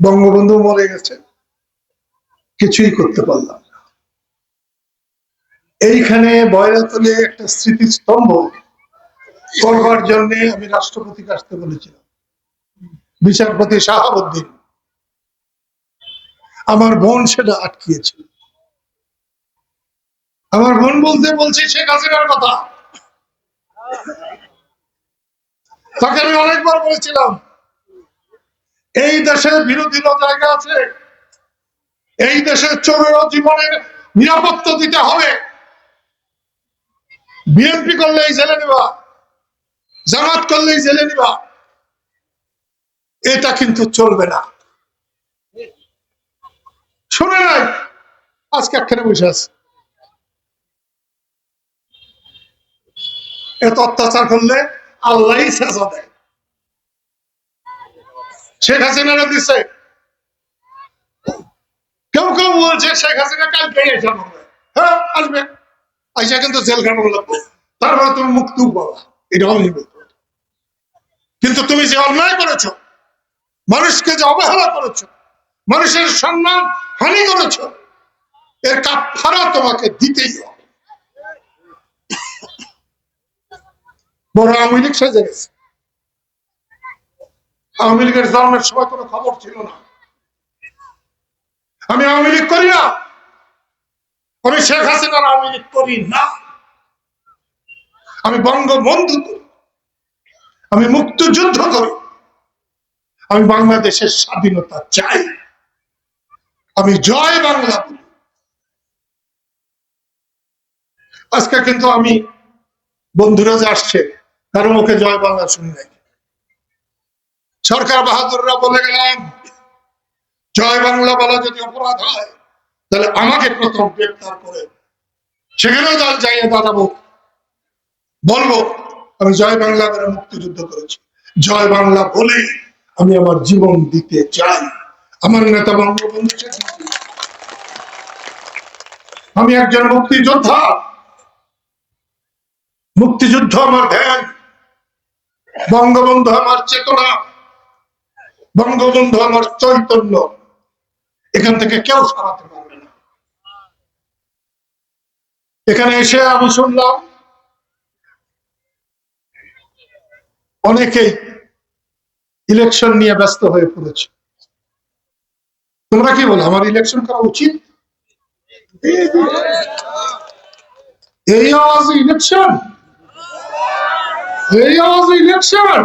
বঙ্গবন্ধু মরে গেছে, কিছুই করতে পারলাম না। এইখানে বয়রাতলে একটা স্মৃতিস্তম্ভ করবার জন্য আমি রাষ্ট্রপতিকে আসতে বলেছিলাম। বিচারপতি শাহাবুদ্দিন। আমার বোন সেটা আটকিয়েছিল। আমার বোন বলতে বলছি, শেখ হাসিনার কথা। তাকে আমি অনেকবার বলেছিলাম এই দেশে বিরোধীর জায়গা আছে। এই দেশের চোরের জীবনের নিরাপত্তা দিতে হবে। বিএনপি করলেই জেলে নিবা, জামাত করলেই জেলে নিবা। এটা কিন্তু চলবে না। শুনে নাই? আজকে একখানে বসে আছে। এত অত্যাচার করলে আল্লাহ সাজা দেয়। শেখ হাসিনারা দিছে। কেউ কেউ বলছে শেখ হাসিনা কালকে এসে হ্যাঁ আসবে। আইসা কিন্তু জেল খাটানো লাগবে তারপরে তুমি মুক্তি পাবা এটা আমি কিন্তু তুমি যে অন্যায় করেছ, মানুষকে যে অবহেলা করেছ, মানুষের সম্মান হানি করেছ, এর কাফারা তোমাকে দিতেই হবে। বড় আওয়ামী লীগ সেজে গেছে। আওয়ামী লীগের জন্মের সময় কোনো খবর ছিল না। আমি আওয়ামী লীগ করি না। আমি শেখ হাসিনার আওয়ামী লীগ করি না। আমি বঙ্গবন্ধু করি। আমি মুক্তিযুদ্ধ করি। আমি বাংলাদেশের স্বাধীনতা চাই। আমি জয় বাংলা আজকে কিন্তু আমি বন্ধুরা যে আসছে কারও মুখে জয় বাংলা শুনি নাই। সরকার বাহাদুররা বলে গেলাম জয় বাংলা বলা যদি অপরাধ হয়, তাহলে আমাকে প্রথম গ্রেপ্তার করে সেখানেও দল যাইয়ে দাঁড়াবো বলব, আমি জয় বাংলা করে মুক্তিযুদ্ধ করেছি। জয় বাংলা বলেই আমি আমার জীবন দিতে চাই। আমার নেতা বঙ্গবন্ধু শেখ আমি একজন মুক্তিযোদ্ধা। মুক্তিযুদ্ধ আমার ধ্যান। বঙ্গবন্ধু আমার চেতনা। বঙ্গবন্ধু আমার চৈতন্য। এখান থেকে কেউ সরাতে পারবে না। এখানে এসে আমি শুনলাম, অনেকেই ইলেকশন নিয়ে ব্যস্ত হয়ে পড়েছে। তোমরা কি বলো, আমার ইলেকশন করা উচিত? এই আওয়াজ ইলেকশন এই আওয়াজ ইলেকশন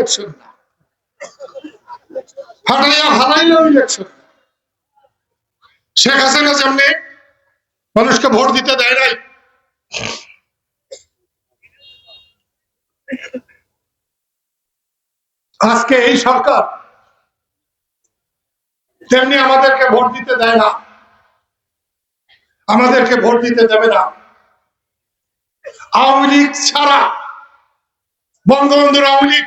ইলেকশন না। হটাইয়া ভালাইলেও ইলেকশন শেখ হাসিনা সামনে মানুষকে ভোট দিতে দেয় নাই, আজকে এই সরকার তেমনি আমাদেরকে ভোট দিতে দেয় না, আমাদেরকে ভোট দিতে দেবে না। আওয়ামী লীগ ছাড়া বঙ্গবন্ধুর আওয়ামী লীগ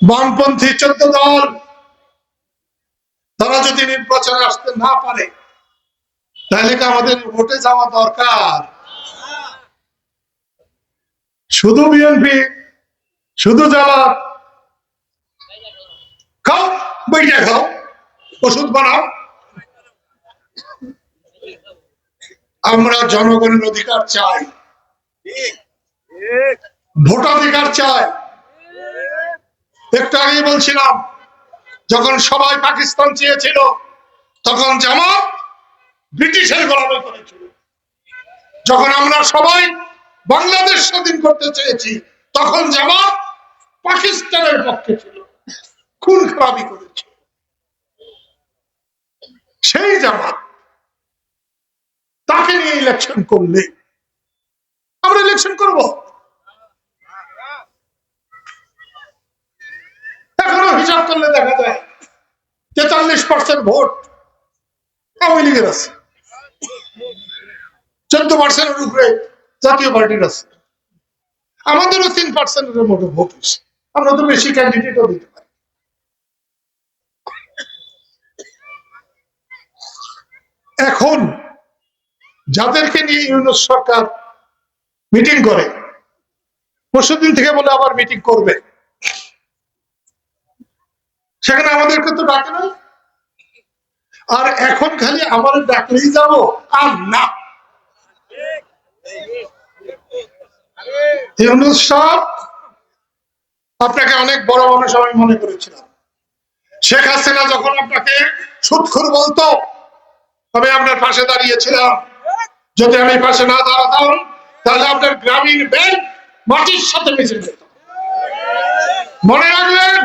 বামপন্থী চোদ্দ দল। তারা যদি নির্বাচনে আসতে না পারে, তাহলে আমাদের ভোটে যাওয়া দরকার? শুধু বিএনপি, শুধু যারা খাও, বইটা খাও, ওষুধ বানাও। আমরা জনগণের অধিকার চাই, ভোটাধিকার চাই। একটু আগেই বলছিলাম, যখন সবাই পাকিস্তান চেয়েছিল, তখন জামাত ব্রিটিশের গোলামি করেছিল। যখন আমরা সবাই বাংলাদেশ স্বাধীন করতে চেয়েছি, তখন জামাত পাকিস্তানের পক্ষে ছিল, খুন খারাপি করেছে সেই জামাত তাকে নিয়ে ইলেকশন করলে, আমরা ইলেকশন করব এখনও হিসাব করলে দেখা যায় তেতাল্লিশ পার্সেন্ট ভোট আওয়ামী লীগের আছে। চোদ্দ পার্সেন্টের উপরে জাতীয় পার্টির আছে। আমাদেরও তিন পার্সেন্টের মতো ভোট হয়েছে। আমরা তো বেশি ক্যান্ডিডেটও দিতে পারি। এখন যাদেরকে নিয়ে ইউনুস সরকার মিটিং করে, পরশুদিন থেকে বলে আবার মিটিং করবে। সেখানে আমাদেরকে তো ডাকে না আর এখন খালি আমার ডাকলেই যাব, আর না। আপনাকে অনেক বড় মানুষ আমি মনে করেছিলাম। শেখ হাসিনা যখন আপনাকে সুৎখুর বলতো, আমি আপনার পাশে দাঁড়িয়েছিলাম। যদি আমি পাশে না দাঁড়াতাম, তাহলে আপনার গ্রামীণ ব্যাংক মাটির সাথে মিশে যেত। মনে রাখবেন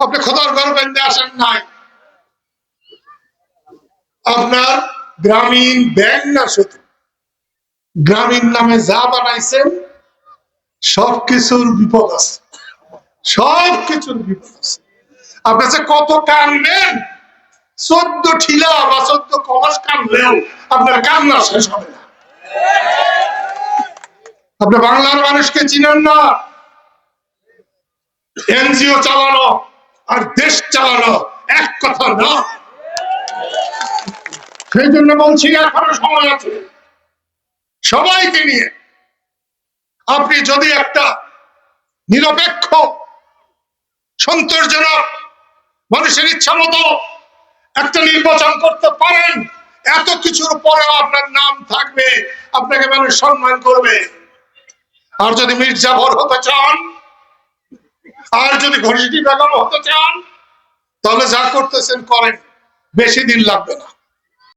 আপনি খোদার ঘর বেঁধে আসেন নাই। আপনার গ্রামীণ ব্যাংক না শুধু, গ্রামীণ নামে যা বানাইছেন সব কিছুর বিপদ আছে। সব কিছুর বিপদ আছে। আপনার যে কত কানবেন চোদ্দ ঠিলা বা চোদ্দ কলস কানলেও আপনার কান্না শেষ হবে না। আপনি বাংলার মানুষকে চিনেন না? এনজিও চালানো আর দেশ চালানো এক কথা না। সেই জন্য বলছি, এখনও সময় আছে। সবাইকে নিয়ে আপনি যদি একটা নিরপেক্ষ, সন্তোষজনক মানুষের ইচ্ছা মতো একটা নির্বাচন করতে পারেন, এত কিছুর পরেও আপনার নাম থাকবে, আপনাকে মানুষ সম্মান করবে। আর যদি মির্জাফর হতে চান আর যদি ঘড়িটি লাগানো হতে চান তাহলে যা করতেছেন করেন। বেশি দিন লাগবে না।